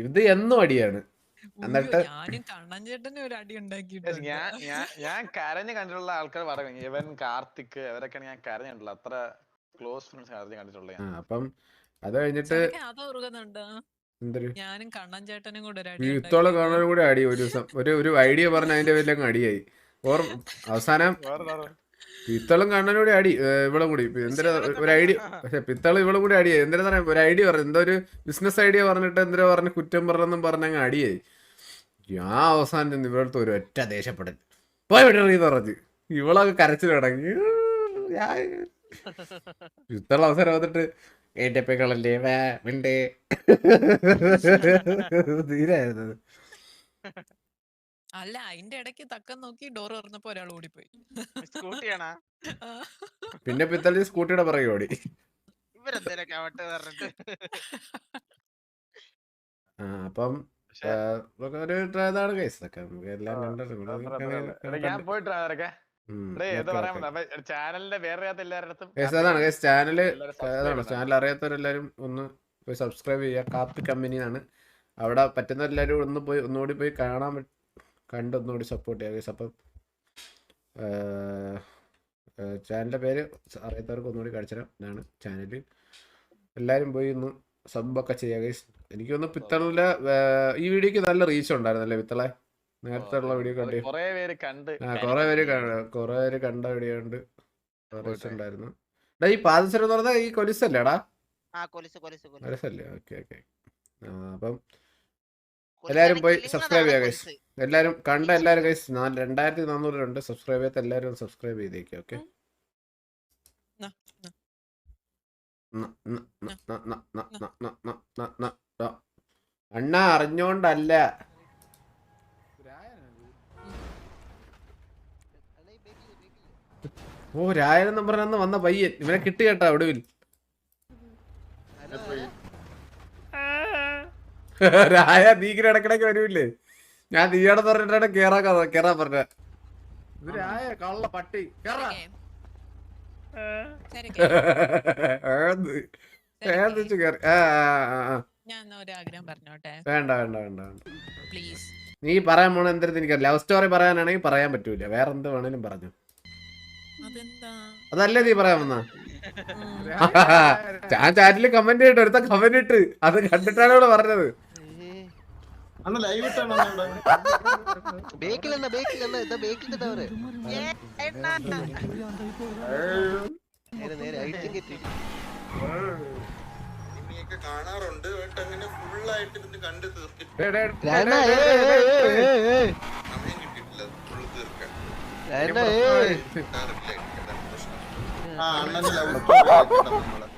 ഇത് എന്നും അടിയാണ്. എന്നിട്ട് കണ്ണൻ ചേട്ടനെ ഒരു അടി ഉണ്ടാക്കിയിട്ടുണ്ട്. ഞാൻ ഞാൻ ഞാൻ കരഞ്ഞ് കണ്ടിട്ടുള്ള ആൾക്കാർ പറയും ഇവൻ കാർത്തിക് ഇവരൊക്കെയാണ് ഞാൻ കരഞ്ഞിട്ടുള്ള അത്ര ക്ലോസ് ഫ്രണ്ട്സ് കരഞ്ഞ് കണ്ടിട്ടുള്ള ഞാൻ. അപ്പം അത് കഴിഞ്ഞിട്ട് ഞാനും കണ്ണൻ ചേട്ടനും കൂടെ ഒരു അടി ഇത്തോളം കാണാനും കൂടി അടി ഒരു ദിവസം. ഒരു ഒരു ഐഡിയ പറഞ്ഞ അതിന്റെ അങ്ങ് അടിയായി. ഓർ അവസാനം പിത്തളും കണ്ണനും കൂടി അടി ഇവളും കൂടി. ഒരു ഐഡിയ പക്ഷെ പിത്തളും ഇവളും കൂടി അടിയായി. എന്തിനാ പറയാ ഒരു ഐഡിയ പറഞ്ഞു എന്തോ ഒരു ബിസിനസ് ഐഡിയ പറഞ്ഞിട്ട് എന്തിനാ പറഞ്ഞ് കുറ്റം പറഞ്ഞെന്നും പറഞ്ഞ അങ്ങ് അടിയായി. ഞാൻ അവസാനം ചെന്ന് ഇവളടുത്ത് ഒരു ഒറ്റ ദേഷ്യപ്പെടൽ. പോയി വിടറി പറഞ്ഞു. ഇവളൊക്കെ കരച്ചിൽ തുടങ്ങി. പിത്തള അവസരം വന്നിട്ട് ഏറ്റപ്പിക്കളല്ലേ വേ മിണ്ടേ. തീരായിരുന്നത് അല്ല അതിന്റെ ഇടയ്ക്ക് തക്കം നോക്കി ഡോർ തുറന്നപ്പോ ഒരാൾ ഓടിപ്പോയി. സ്കൂട്ടിയാണാ? പിന്നെ പിത്തളി സ്കൂട്ടിയുടെ പറയും ഓടി. ഇവരെന്തേലൊക്കെ ആവട്ടെ പറഞ്ഞിട്ട്. ആ, അപ്പം ആ, ഇതൊക്കെ ഒരു ഇതാണ് കേസ്. ഒക്കെ നമുക്ക് എല്ലാം എടാ, ഞാൻ പോയിട്ട് ഏത് പറയാൻ. ചാനലിന്റെ വേറെ എല്ലാവരുടെ കേസ് അതാണ് കേസ് ചാനൽ എല്ലാവരും subscribe അതാണ്. ചാനൽ അറിയാത്തവരെല്ലാരും ഒന്ന് പോയി സബ്സ്ക്രൈബ് ചെയ്യുക. കാപ്പി കമ്പനിയാണ് അവിടെ പറ്റുന്ന പറ്റുന്നവരെല്ലാരും ഒന്ന് പോയി ഒന്നുകൂടി പോയി കാണാൻ പറ്റ- കണ്ട് ഒന്നുകൂടി സപ്പോർട്ട് ചെയ്യാം അപ്പം ചാനലിന്റെ പേര് അറിയാത്തവർക്ക് ഒന്നുകൂടി കാണിച്ചു തരാം. ഇതാണ് ചാനൽ എല്ലാവരും പോയി ഒന്ന് സബ്ബൊക്കെ ചെയ്യുക ഗൈസ് എനിക്കൊന്ന് പിത്തളിലെ ഈ വീഡിയോക്ക് നല്ല റീച്ച് ഉണ്ടായിരുന്നല്ലേ പിത്തളെ? നേരത്തെ ഉള്ള വീഡിയോ കണ്ടി. കുറെ പേര് കണ്ട് കൊറേ പേര് കുറെ പേര് കണ്ട വീഡിയോ ഉണ്ട് റീച്ച് ഉണ്ടായിരുന്നു. എടാ ഈ പാദസരം എന്ന് പറഞ്ഞാൽ ഈ കൊലിസല്ലേടാ ആ കൊലിസ് കൊലിസ് കൊലിസ്. കൊലിസല്ലേ? Okay okay. അപ്പം എല്ലാരും പോയി സബ്സ്ക്രൈബ് ചെയ്യാം ഗൈസ് ചെയ്യുക. കൊലിസ്. എല്ലാരും കണ്ട എല്ലാരും ഗൈസ് രണ്ടായിരത്തി നാനൂറ് രണ്ട് സബ്സ്ക്രൈബ് ചെയ്യാത്ത എല്ലാരും സബ്സ്ക്രൈബ് ചെയ്തേക്കും ഓക്കെ. അണ്ണ അറിഞ്ഞോണ്ടല്ല. ഓ. ഓ രായനെന്നും പറഞ്ഞന്ന് വന്ന പയ്യൻ. ഇവനെ കിട്ടി കേട്ടാ ഒടുവിൽ. രായ ഇങ്ങനെ ഇടക്കിടക്ക് വരൂല്ലേ? ഞാൻ നീയോടെ പറഞ്ഞിട്ടാണ് കേറാ കേറാ പറഞ്ഞ. രായ കള്ള പട്ടി. കേറാ. ശരി, ശരി, കേറി. ആ ആ, ആ, ആ. ഞാൻ എന്നാ ആഗ്രഹം പറഞ്ഞോട്ടെ? വേണ്ട വേണ്ട വേണ്ട പ്ലീസ് നീ പറയാൻ പോണ എന്തെങ്കിലും എനിക്ക് ലവ് സ്റ്റോറി പറയാനാണെങ്കിൽ പറയാൻ പറ്റൂല. വേറെ എന്ത് വേണേലും പറഞ്ഞു. അതെന്താ? അതല്ലേ നീ പറയാൻ വന്ന. ഞാൻ ചാറ്റിൽ കമന്റ് ഇട്ട് ഒരുത്ത കമന്റ് ഇട്ട്. അത് കണ്ടിട്ടാണ് ഇവിടെ പറഞ്ഞത്. അണ്ണ ലൈവ് ഇട്ടാണ് ബേക്കിൽ എന്നാ ബേക്കിൽ എന്നാ ഇതാ ബേക്കിന്റെ അവർ നേരെ നേരെ ഐറ്റും കെട്ടി കാണാറുണ്ട് ബട്ട് അങ്ങനെ ഫുൾ ആയിട്ട് ഇരുന്ന് കണ്ട് തീർത്തിട്ട് ഡേ, ഡേ, ഡേ, രാണ, ഡേ, ഏയ്, ഡേ, ഏയ്, ഡേ, ഏയ്, ഡേ. ഏയ്, ഏയ്. സമയം കിട്ടിയിട്ടില്ല ഫുൾ തീർക്കാൻ. പ്രശ്നം ആ അണ്ണന് ലവ് നമ്മളെ.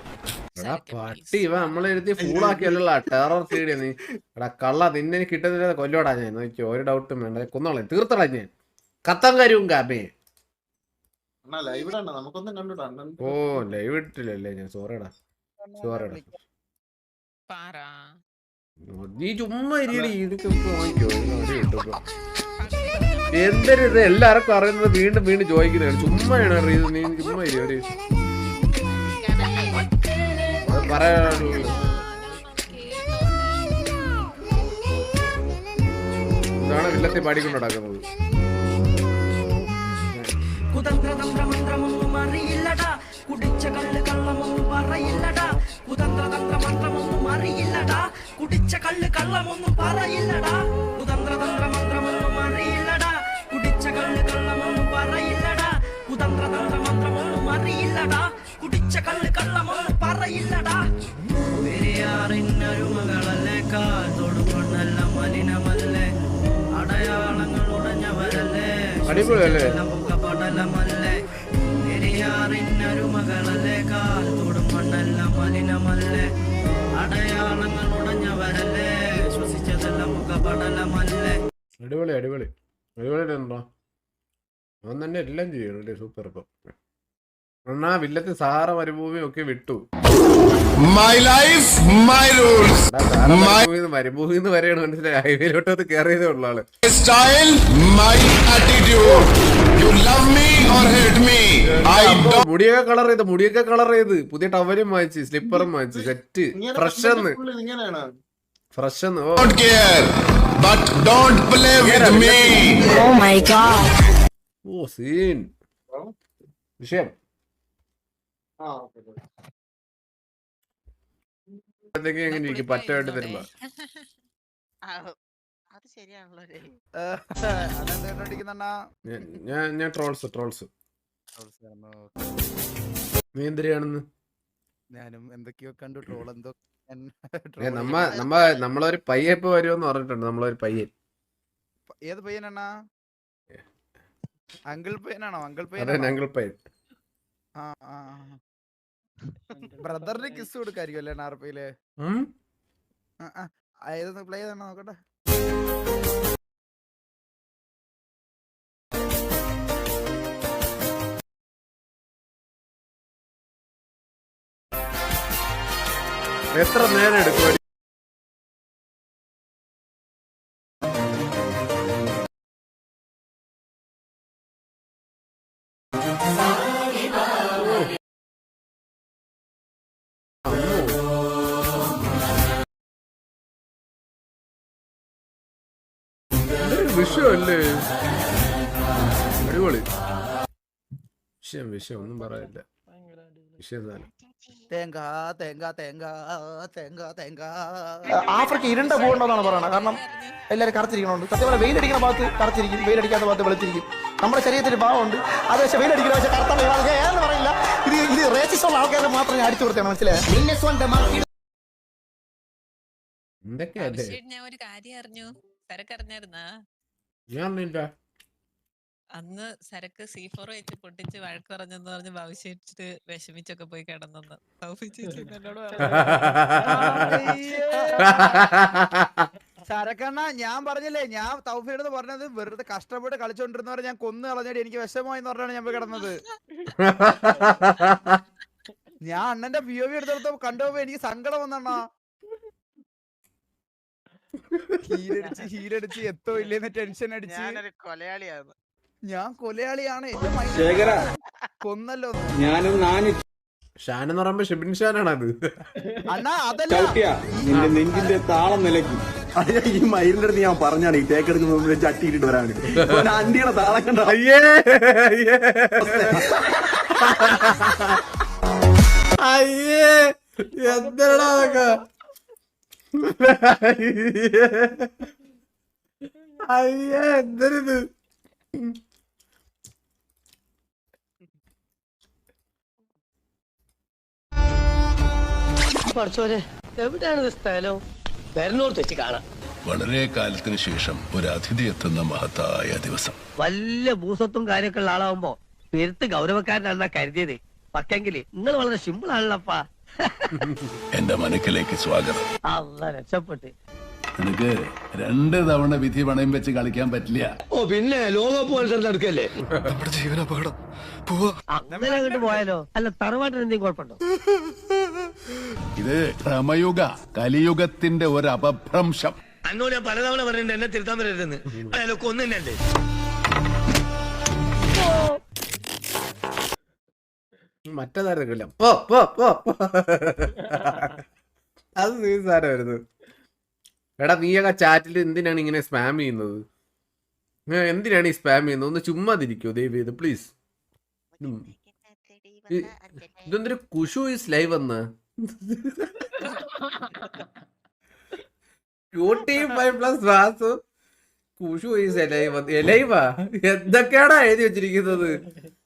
പട്ടി. ഇവ നമ്മളെഴുതി ഫൂളാക്കിയല്ലോ ടെറർ സീഡ് നീ. എടാ കള്ള നിന്നെ എനിക്ക് കിട്ടുന്നില്ല കൊല്ലോടാ ഞാൻ. നോക്കി ഒരു ഡൗട്ടും വേണ്ട. കുന്നോളെ തീർത്തടാ ഞാൻ. കത്തം കരുവും അണ്ണൻ. ഓ ലൈവ് ഇട്ടില്ലല്ലേ ഞാൻ. സോറിടാ സോറിടാ നീ ചുമ്മാ ഇരിയടി. ഇതൊക്കെ വാങ്ങിക്കോ. ഇപ്പൊ. എന്തൊരു ഇത്? എല്ലാവർക്കും അറിയുന്നത് വീണ്ടും വീണ്ടും ചോദിക്കുന്നതാണ്. ചുമ്മായാണ് അറിയുന്നത്. നീ ചുമ്മാ ഇരി പറയാനുള്ളത് ഇതാണ് വില്ലത്തെ പാടിക്കൊണ്ട് നടക്കുന്നത്. കുതന്ത്രതന്ത്രമന്ത്രമൊന്നും അറിയില്ലടാ. കുടിച്ച കള്ള് കള്ളമൊന്നും പറയില്ലടാ. കുതന്ത്രതന്ത്രമന്ത്രമൊന്നും അറിയില്ലടാ. കുടിച്ച കള്ള് കള്ളമൊന്നും പറയില്ലടാ. കുതന്ത്രതന്ത്രമന്ത്രമൊന്നും അറിയില്ലടാ. കുടിച്ച കള്ള് കള്ളമൊന്നും പറയില്ലടാ. കുതന്ത്രതന്ത്രമന്ത്രമൊന്നും അറിയില്ലടാ. കള്ള് കള്ളമൊന്നും പറയില്ലടാ. പെരിയാറിനൊരുമകളല്ലേ കാൽ തൊടുകൊണ്ടല്ല മലിനമല്ലേ? അടയാളങ്ങൾ ഉടഞ്ഞവരല്ലേ? മുഖപടലമല്ലേ? പടലമല്ലേ പെരിയാറിനൊരുമകളല്ലേ കാൽ തൊടുമണ്ണല്ല മലിനമല്ലേ? അടയാളങ്ങൾ ഉടഞ്ഞവരല്ലേ? ശ്വസിച്ചതല്ല മുഖപടലമല്ലേ? അടിപൊളി അടിപൊളി. അടിപൊളി ഉണ്ടോ അവൻ തന്നെ എല്ലാം ചെയ്യണം സൂപ്പർ ഇപ്പം. എന്നാ വില്ലത്തിൽ സഹാറ മരുഭൂമി ഒക്കെ വിട്ടു. മൈ ലൈഫ് മൈ റൂൾസ് മരുഭൂമി എന്ന് വരെയാണ് മനസ്സിലായി ഹൈവേയിലോട്ട് അത് കയറിയതേ ഉള്ള ആൾ style my attitude attitude. You love me or hate me. I don't. മുടിയൊക്കെ കളർ ചെയ്ത് മുടിയൊക്കെ കളർ ചെയ്ത്. പുതിയ ടവലും വാങ്ങിച്ച് സ്ലിപ്പറും വാങ്ങിച്ച് സെറ്റ് ഫ്രഷ് എന്ന്. ഫ്രഷ് ഇങ്ങനെയാണ്? ഫ്രഷ് എന്ന്. But don't play with me oh my god oh scene വിഷയം. എന്തൊക്കെ എങ്ങനെ ഇരിക്കും പറ്റമായിട്ട് തരുമ്പോ അത് ശരിയാണല്ലോ ഞാൻ- ഞാൻ ഞാൻ ട്രോൾസ് ട്രോൾസ്. നീ എന്തിനാണെന്ന്? ഞാനും എന്തൊക്കെയോ കണ്ടു ട്രോൾ എന്തോ നമ്മ നമ്മ നമ്മളൊരു പയ്യെ ഇപ്പൊ വരുമെന്ന് പറഞ്ഞിട്ടുണ്ട്. നമ്മളൊരു പയ്യൻ. ഏത് പയ്യനാണാ? അങ്കിൾ പയ്യനാണോ? അങ്കിൾ അതെ പയ്യൻ. ആ പയ്യൻ ബ്രദറിന് കിസ് കൊടുക്കായിരിക്കും അല്ലേ നാർപ്പയിൽ ഉം? ഏതൊന്ന് പ്ലേ ചെയ്താണോ നോക്കട്ടെ. എത്ര നേരം എടുക്കും? വിഷയല്ലേ അടിപൊളി. വിഷയം വിഷയം ഒന്നും പറയില്ല. വിഷയം സാധനം തേങ്ങ തേങ്ങ തേങ്ങ തേങ്ങ തേങ്ങ. ആഫ്രിക്ക ഇരുണ്ട പോകണ്ടെന്നാണ് പറയുന്നത് കാരണം എല്ലാവരും കറച്ചിരിക്കണുണ്ട് സത്യം പറഞ്ഞാൽ വെയിലടിക്കുന്ന ഭാഗത്ത് കറച്ചിരിക്കും വെയിലടിക്കാത്ത ഭാഗത്ത് വെളുത്തിരിക്കും. നമ്മുടെ ശരീരത്തിൽ ഭാവമുണ്ട്. അത് പക്ഷേ വെയിലടിക്കുന്ന പക്ഷേ കറുത്ത ഏതെന്ന് പറയില്ല. ഇത് ഇത് റേസിസ്റ്റുള്ള ആൾക്കാരെ മാത്രം ഞാൻ അടിച്ചു കൊടുത്താണ്. മനസ്സിലായി? എന്തൊക്കെയല്ലേ ഞാൻ ഒരു കാര്യം അറിഞ്ഞു. സരക്ക് അറിഞ്ഞായിരുന്നാ ഞാൻ നിന്റെ അന്ന് സരക്ക് സി ഫോർ വെച്ച് പൊട്ടിച്ച് വഴക്ക് പറഞ്ഞെന്ന് പറഞ്ഞ് ഭവിഷ്യച്ചിട്ട് വിഷമിച്ചൊക്കെ പോയി കിടന്നെന്ന്. എന്നോട് സരക്കണ്ണ ഞാൻ പറഞ്ഞില്ലേ ഞാൻ തൗഫീടെന്ന് പറഞ്ഞത് വെറുതെ കഷ്ടപ്പെട്ട് പറഞ്ഞ ഞാൻ കൊന്നു കളഞ്ഞിട്ട് എനിക്ക് വിഷമമായി എന്ന് പറഞ്ഞാണ് ഞാൻ പോയി കിടന്നത്. ഞാൻ അണ്ണന്റെ പി ഒ വി എടുത്തെടുത്ത് കണ്ടുപോകുമ്പോ എനിക്ക് സങ്കടം വന്നണ്ണാ. ഹീലടിച്ച് ഹീലടിച്ച് എത്തോ ഇല്ലേന്ന് ടെൻഷൻ അടിച്ച്. ഞാനൊരു കൊലയാളിയാണ് ഞാൻ കൊലയാളിയാണ്. എന്റെ മൈൻഡ് കൊന്നല്ലോ. ഞാനും ഷാൻ എന്ന് പറയുമ്പോ ഷിബിൻ ഷാനാണ് അത്. അണ്ണാ അതല്ല. നിന്റെ നെഞ്ചിന്റെ താളം നിലയ്ക്കും. ഈ മയിലിന്റെ അടുത്ത് ഞാൻ പറഞ്ഞാണ് ഈ തേക്ക് എടുക്കുന്ന ചട്ടി ഇട്ടിട്ട് വരാൻ വേണ്ടി. അണ്ടിയുടെ താളം കണ്ട? അയ്യേ അയ്യേ. അയ്യേ എന്താടാ അയ്യേ. എന്തരിത്? പഠിച്ചോരെ എവിടെയാണ് സ്ഥലം? വരുന്നോർത്ത് വെച്ച് കാണാം. വളരെ കാലത്തിന് ശേഷം ഒരു അതിഥി എത്തുന്ന മഹത്തായ ദിവസം. വല്ല ഭൂസത്വം കാര്യമൊക്കെ ഉള്ള ആളാവുമ്പോ പെരുത്ത് ഗൗരവക്കാരനാണെന്നാ കരുതിയത്. പക്ഷെങ്കിൽ നിങ്ങൾ വളരെ സിമ്പിൾ ആണല്ലപ്പാ എന്റെ മനക്കിലേക്ക് സ്വാഗതം. അല്ല രക്ഷപ്പെട്ട്. നിനക്ക് രണ്ട് തവണ വിധി പണയം വെച്ച് കളിക്കാൻ പറ്റില്ല. ഓ പിന്നെ ലോകകപ്പ് മത്സരം നടക്കല്ലേ നമ്മുടെ ജീവന അപകടം. പോവാ. അങ്ങനെ അങ്ങോട്ട് പോയാലോ? അല്ല തറവാട്ടിന് എന്തെങ്കിലും കുഴപ്പമുണ്ടോ? ഇത് ക്രമയുഗ കലിയുഗത്തിന്റെ ഒരു അപഭ്രംശം. അന്നോ ഞാൻ പലതവണ പറഞ്ഞിട്ടുണ്ട് എന്നെ തിരുത്താൻ വരരുതെന്ന് അയാളൊക്കെ ഒന്നും തന്നെ മറ്റേതായിരുന്നില്ല പോ പോ പോ പോ. അത് നീ സാരമായിരുന്നു എടാ നീയൊക്കെ ചാറ്റിൽ എന്തിനാണ് ഇങ്ങനെ സ്പാം ചെയ്യുന്നത്? എന്തിനാണ് ഈ സ്പാം ചെയ്യുന്നത്? ഒന്ന് ചുമ്മാതിരിക്കോ ദയവ് ചെയ്ത് പ്ലീസ് ഇതൊന്നൊരു കുഷു ഈസ് ലൈവ് എന്ന് five plus Vasu Khushu is alive എലൈവാ എന്തൊക്കെയാടാ എഴുതി വെച്ചിരിക്കുന്നത്?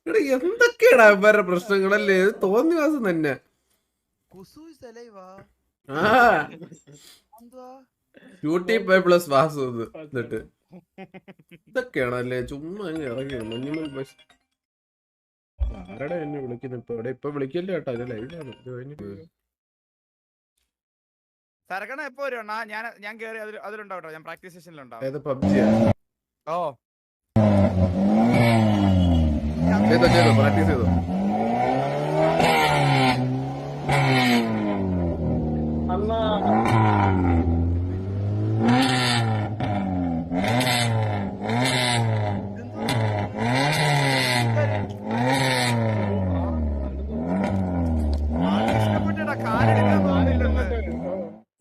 എടാ എന്തൊക്കെയാടാ അവരുടെ പ്രശ്നങ്ങളല്ലേ? ഇത് തോന്നിയ മാസം തന്നെ ആ? ബ്യൂട്ടി ഫൈവ് പ്ലസ് വാസു ഇത്. എന്നിട്ട്. ഇതൊക്കെയാണല്ലേ? ചുമ്മാ അങ്ങ് ഇറങ്ങി മഞ്ഞുമൽ ബസ്. ആരടാ എന്നെ വിളിക്കുന്നത് ഇപ്പൊ ഇവിടെ ഇപ്പൊ വിളിക്കല്ലേ കേട്ടോ. ഇത് ലൈവിലാണ് ഇത് കഴിഞ്ഞ് സരക്കണ്ണ എപ്പോ വരും അണ്ണാ ഞാൻ ഞാൻ കേറി അതിൽ അതിലുണ്ടാവട്ടോ ഞാൻ പ്രാക്ടീസ് സെഷനിലുണ്ടാവും ഏത് പബ്ജിയാ? ഓ. ചെയ്തോ ചെയ്തോ പ്രാക്ടീസ് ചെയ്തോ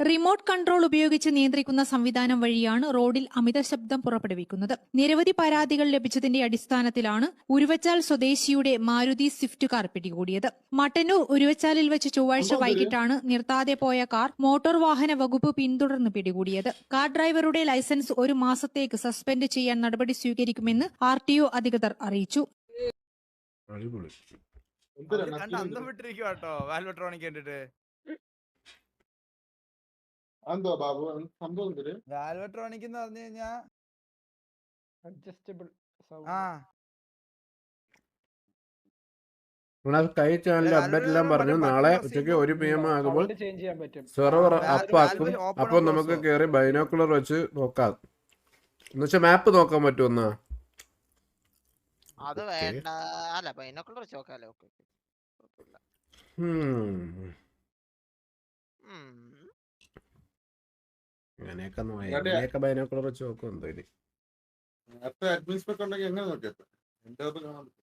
റിമോട്ട് കൺട്രോൾ ഉപയോഗിച്ച് നിയന്ത്രിക്കുന്ന സംവിധാനം വഴിയാണ് റോഡിൽ അമിത ശബ്ദം പുറപ്പെടുവിക്കുന്നത്. നിരവധി പരാതികൾ ലഭിച്ചതിന്റെ അടിസ്ഥാനത്തിലാണ് ഉരുവച്ചാൽ സ്വദേശിയുടെ മാരുതി സ്വിഫ്റ്റ് കാർ പിടികൂടിയത്. മട്ടന്നൂർ ഉരുവച്ചാലിൽ വെച്ച് ചൊവ്വാഴ്ച വൈകിട്ടാണ് നിർത്താതെ പോയ കാർ മോട്ടോർ വാഹന വകുപ്പ് പിന്തുടർന്ന് പിടികൂടിയത്. കാർ ഡ്രൈവറുടെ ലൈസൻസ് ഒരു മാസത്തേക്ക് സസ്പെൻഡ് ചെയ്യാൻ നടപടി സ്വീകരിക്കുമെന്ന് ആർ ടി ഒ അധികൃതർ അറിയിച്ചു. അന്തം വിട്ടിരിക്കുവാട്ടോ. വാൽവട്രോണിക് കണ്ടിട്ട് അതെന്തുവാ ബാബു? സംഭവം വാൽവട്രോണിക് എന്ന് പറഞ്ഞു കഴിഞ്ഞാ അഡ്ജസ്റ്റബിൾ ആ. കൈ ചാനലിൽ അപ്ഡേറ്റ് എല്ലാം പറഞ്ഞു. നാളെ ഉച്ചയ്ക്ക് ഒരു പി എം ആകുമ്പോൾ സെർവർ അപ്പാക്കും അപ്പൊ അപ്പോൾ നമുക്ക് കേറി ബൈനോക്കുലർ വെച്ച് നോക്കാം. എന്നുവെച്ചാൽ മാപ്പ് നോക്കാൻ പറ്റുമെന്നാ അത് വേണ്ട. അല്ല ബൈനോക്കുലർ വെച്ച് നോക്കാലോ ഓക്കെ ഉം. അങ്ങനെയൊക്കെ നോ- മറ്റേ- എങ്ങനെയൊക്കെ ബൈനോക്കുലർ വെച്ച് നോക്കും എന്തായാലും നേരത്തെ അഡ്മിനിസ്ട്രേറ്റർ ഉണ്ടെങ്കിൽ അങ്ങനെയൊക്കെ ബൈനോക്കുളർ വെച്ച് നോക്കും കാണാൻ പറ്റും.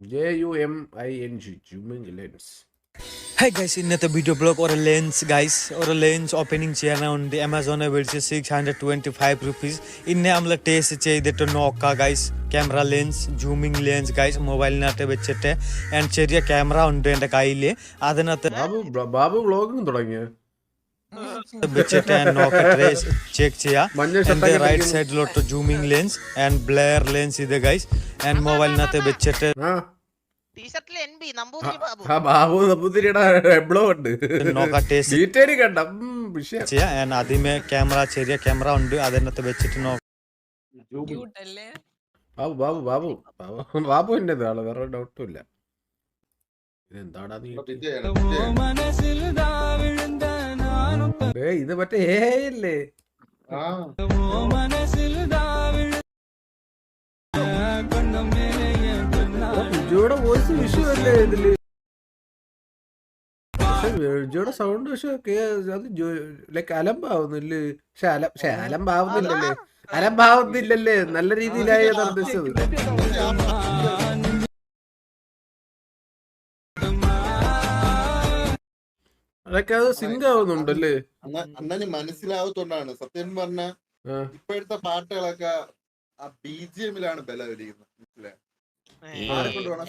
J U M I N G zooming lens hi guys ഇന്നത്തെ വീഡിയോ ബ്ലോഗ് ഒരു ലെൻസ് ഗൈസ് ഒരു ലെൻസ് ഓപ്പണിംഗ് ചെയ്യാനുണ്ട് ആമസോണിൽ മേടിച്ച് six hundred twenty five rupees ഇന്നെ നമ്മൾ ടേസ്റ്റ് ചെയ്തിട്ട് നോക്കാം guys camera lens zooming lens guys മൊബൈലിനകത്ത് വെച്ചിട്ട്. ആൻഡ് ചെറിയ ക്യാമറ ഉണ്ട് എന്റെ കയ്യിൽ അതിനകത്ത് ബാബു ബാബു വ്ളോഗിങ് തുടങ്ങിയ? വെച്ചിട്ട് നോക്കട്ടെ ചെക്ക് ചെയ്യാം മഞ്ഞ എന്റെ ഷർട്ടൊക്കെ റൈറ്റ്. സൈഡിലോട്ട് zooming lens and blur lens ഇത് ഗൈസ് ആൻഡ് മൊബൈലിനകത്ത് വെച്ചിട്ട് ആ ടീഷർട്ടിൽ എൻ ബി നമ്പൂതിരി ബാബു ആ ബാബു നമ്പൂതിരിയുടെ എബ്ലോ ഉണ്ട്. നോക്കാം ടേസ്റ്റ് ഡീറ്റെയിൽ കണ്ട ഉം, വിഷയം. ആൻഡ് ആദ്യമേ ക്യാമറ ചെറിയ ക്യാമറ ഉണ്ട്. അതിനകത്ത് വെച്ചിട്ട് നോക്കാം ബാബു ബാബു ബാബു ബാബു ബാബു എന്റെ ആൾ വേറെ ഡൗട്ടും ഇല്ല. ഇതെന്താടാ നീ? അപ്പൊ ഇത് മറ്റേ ഇത് ചെയ്യണം. ഏ ഇത് വോയിസ് ഏ അല്ലേ ഇതിൽ? ബിജുയുടെ സൗണ്ട് പക്ഷെ അത് ലൈക്ക് അലമ്പാവുന്നില്ലേ? പക്ഷെ അല പക്ഷെ അലമ്പാവുന്നില്ലല്ലേ? അലമ്പാവുന്നില്ലല്ലേ? നല്ല രീതിയിലായി അത് ഉദ്ദേശിച്ചത് അതൊക്കെ അത് സിങ്ക് ആവുന്നുണ്ടല്ലേ അന്ന മനസ്സിലാവത്തോണ്ടാണ്. സത്യം പറഞ്ഞ. ഇപ്പോഴത്തെ പാട്ടുകളൊക്കെ ആ ബി ജി എമ്മിലാണ് ബല വരിക മനസ്സിലായോ? ആരെക്കൊണ്ട് വേണം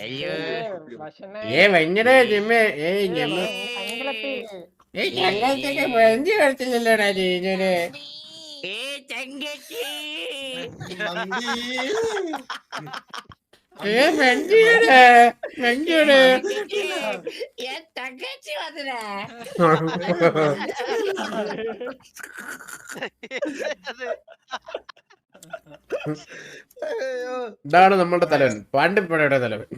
ഏ ഭയങ്കര ജിമ്മേ. ഏ ഞമ്മ ഏ ഞങ്ങൾക്കൊക്കെ ഫ്രഞ്ച് കളിച്ചില്ലല്ലോടാ ജീജുനെ. മന്തി. ഏ ഫ്രഞ്ചിയുടെ ഫ്രഞ്ചിയുടെ ഇതാണ് നമ്മുടെ തലവൻ പാണ്ടിപ്പടയുടെ തലവൻ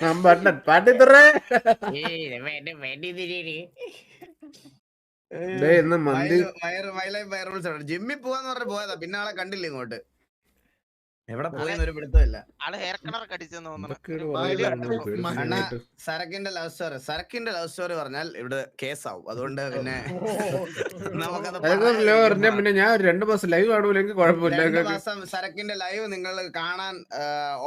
ആ, പണ്ടൻ പാണ്ടിത്തുറ ദേ ഇന്ന് മന്തി ജിമ്മിൽ പോവാന്ന് പറഞ്ഞ പോയതാ പിന്നെ ആളെ കണ്ടില്ല ഇങ്ങോട്ട് എവിടെ പോയി ഒരു പിടുത്തമില്ല. ആൾ ഹെയർ കളർ കടിച്ചെന്ന് തോന്നുന്നു. സരക്കിന്റെ ലവ് സ്റ്റോറി സരക്കിന്റെ ലവ് സ്റ്റോറി പറഞ്ഞാൽ ഇവിടെ കേസാവും. അതുകൊണ്ട് പിന്നെ പിന്നെ ഞാൻ രണ്ട് മാസം ലൈവ് കാണൂലെങ്കിൽ കുഴപ്പമില്ല. രണ്ട് മാസം സരക്കിന്റെ ലൈവ് നിങ്ങൾ കാണാൻ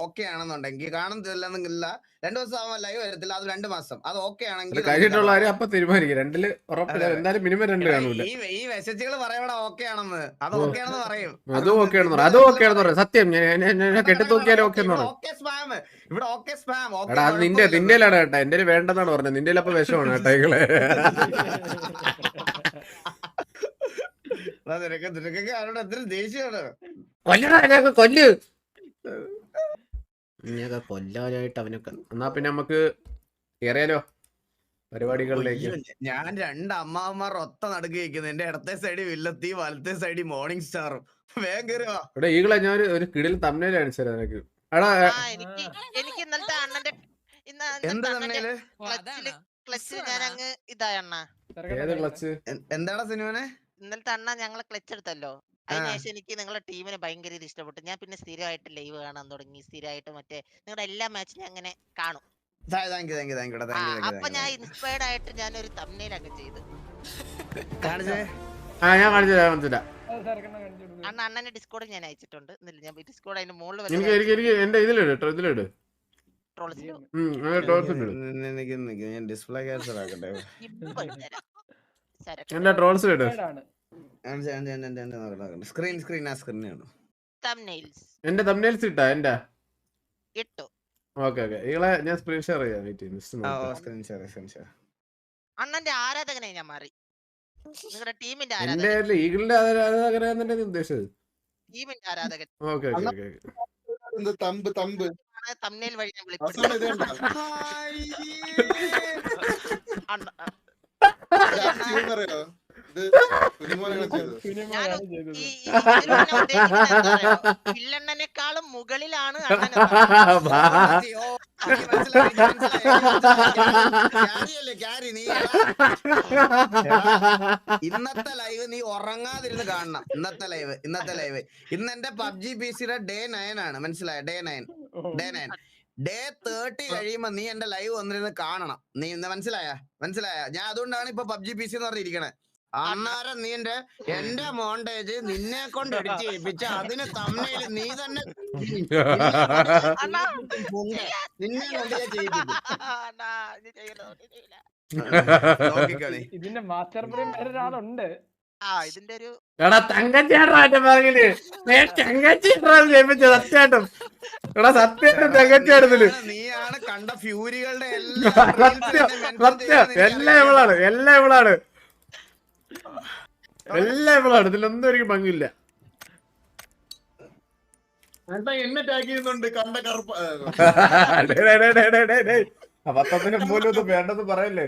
ഓക്കെ ആണെന്നുണ്ടെങ്കിൽ കാണുന്നില്ല രണ്ടു മാസം ആവാൻ ലൈവ് വരത്തില്ല. അത് രണ്ട് മാസം. അത് ഓക്കെ ആണെങ്കിൽ കഴിഞ്ഞിട്ടുള്ള കാര്യം അപ്പൊ തീരുമാനിക്കും. രണ്ടിൽ ഉറപ്പില്ല. എന്തായാലും മിനിമം രണ്ട് കാണൂല. ഈ മെസ്സേജുകൾ പറയണ ഓക്കെ ആണെന്ന്. അത്. ഓക്കെ ആണെന്ന് പറയും. അതും ഓക്കെ ആണെന്ന് പറയും. അതും ഓക്കെ ആണെന്ന് പറയും. സത്യം ഞാൻ ഞാൻ- ഞാൻ കെട്ടി തൂക്കിയാലും ഓക്കെ എന്ന് സ്പാം. ഇവിടെ ഓക്കെ സ്പാം. എടാ അത് നിന്റെ നിന്റെയിലാണ് കേട്ടാ. എന്റെ വേണ്ടെന്നാണ് പറഞ്ഞത്. നിന്റെ അപ്പൊ വിഷമാണ് കേട്ടാ ഇങ്ങളെ നിനക്ക് നിനക്കൊക്കെ അവരോട് എത്ര ദേഷ്യമാണ്? കൊല്ലടാ കൊല്ല്. ഇനിയൊക്കെ കൊല്ലാനായിട്ട് അവനൊക്കെ എന്നാ പിന്നെ നമുക്ക് കേറിയാലോ പരിപാടികളിലേക്ക്. ഞാൻ രണ്ട് അമ്മാവന്മാർ ഒത്ത നടുക്ക് എന്റെ ഇടത്തെ സൈഡിൽ വില്ലത്തി വലത്തെ സൈഡിൽ മോർണിംഗ് സ്റ്റാറും ഇവിടെ ഈകളെ ഞാൻ ഒരു- കിടിൽ തമ്മിൽ കാണിച്ചു തരാം നിനക്ക്. എടാ എനിക്ക് എനിക്ക് ഇന്നലത്തെ അണ്ണന്റെ? ക്ലച്ച് ഞാൻ അങ്ങ് ഇതായ അണ്ണ. ഏത് ക്ലച്ച് എന്താണ് സിനിമനെ? ഇന്നലത്തെ അണ്ണ ഞങ്ങളെ ക്ലച്ച് എടുത്തല്ലോ. അതിനുശേഷം എനിക്ക് നിങ്ങളുടെ ടീമിനെ ഭയങ്കര ഇത് ഇഷ്ടപ്പെട്ടു. ഞാൻ പിന്നെ സ്ഥിരമായിട്ട് ലൈവ് കാണാൻ തുടങ്ങി. സ്ഥിരമായിട്ട് മറ്റേ നിങ്ങളുടെ എല്ലാ മാച്ചും ഞാൻ അങ്ങനെ കാണും. അപ്പൊ ഞാൻ ഇൻസ്പയർഡ് ആയിട്ട് ഞാൻ ഒരു തമ്മിൽ അങ്ങ് ചെയ്തു. കാണിച്ചേ. ആ ഞാൻ കാണിച്ചു തരാം കാണിച്ചു തരാം അണ്ണ അണ്ണന്റെ ഡിസ്കോഡ് ഞാൻ അയച്ചിട്ടുണ്ട്. എന്നില്ല ഞാൻ ഡിസ്കോഡ് അതിന്റെ മുകളിൽ എനിക്ക് എനിക്ക് എനിക്ക് എന്റെ ഇതിലിട് കേട്ടോ ഇതിലിട്. ഇട് ഞാൻ ഡിസ്പ്ലേ ക്യാൻസൽ ആക്കട്ടെ. സരക്ക് എന്റെ ട്രോൾസ് കേട്ടോ സ്ക്രീൻ സ്ക്രീൻ ആ സ്ക്രീനാണ് തംനെയിൽസ് എന്റെ തമ്മിൽസ് ഇട്ടാ എന്റെ? ഇട്ടു. Okay okay. ഇങ്ങളെ ഞാൻ സ്ക്രീൻ ഷെയർ ചെയ്യാം wait screen share screen share അണ്ണന്റെ ആരാധകനായി ഞാൻ മാറി. നിങ്ങളുടെ ടീമിന്റെ എന്റെ ആരാധകൻ. ഈഗിളിന്റെ ആരാധകരാന്നെ ഉദ്ദേശിച്ചത്? ടീമിന്റെ ആരാധകൻ. ഓക്കെ ഓക്കെ ഓക്കെ എന്ത് തമ്പ് തമ്പ്? തമ്മിൽ വഴി ഞാൻ അവസാനം ഇത് വിളിച്ചു കണ്ടോ? അണ്ണ-? ഇത് ചെയ്തത്. വില്ലണ്ണനെക്കാളും മുകളിലാണ് ഇന്നത്തെ ലൈവ് നീ ഉറങ്ങാതിരുന്ന് കാണണം. ഇന്നത്തെ ലൈവ് ഇന്നത്തെ ലൈവ്. ഇന്ന് എന്റെ പബ്ജി പി സിയുടെ ഡേ നയൻ ആണ്. മനസ്സിലായ? Day nine. Day nine. Day thirty കഴിയുമ്പോ നീ എന്റെ ലൈവ് വന്നിരുന്ന് കാണണം. നീ ഇന്ന് മനസ്സിലായ? മനസ്സിലായ? ഞാൻ അതുകൊണ്ടാണ് ഇപ്പൊ പബ്ജി പി സി എന്ന് പറഞ്ഞിരിക്കണേ. അന്നേരം നീന്റെ എന്റെ എന്റെ മോണ്ടേജ് നിന്നെ കൊണ്ട് അടിച്ച് ചെയ്യിപ്പിച്ച അതിന് തമ്മയിൽ നീ തന്നെ നിന്നെ കൊണ്ട് ഞാൻ ചെയ്യിപ്പിക്കും. ഇതിന്റെ മാസ്റ്റർ ബ്രെയിൻ ഒരാളുണ്ട്. ആ ഇതിന്റെ ഒരു എടാ തങ്കച്ചേട്ടാ എന്റെ പറഞ്ഞിൽ തങ്കച്ചേട്ടാ ജയിപ്പിച്ചത് സത്യമായിട്ടും എടാ സത്യമായിട്ടും തങ്കച്ചേട്ടത്തിൽ നീയാണ് കണ്ട ഫ്യൂരികളുടെ സത്യം സത്യം. എല്ലാം ഇവളാണ് എല്ലാം ഇവളാണ്. എല്ലാം ഇവളാണ്. ഇതിലൊന്നും പങ്കില്ല അണ്ണാ എന്നെ ടാഗ് ചെയ്യുന്നുണ്ട്? കണ്ട കറുപ്പ്. പത്തത്തിന് പോലും ഒന്നും വേണ്ടെന്ന് പറയല്ലേ?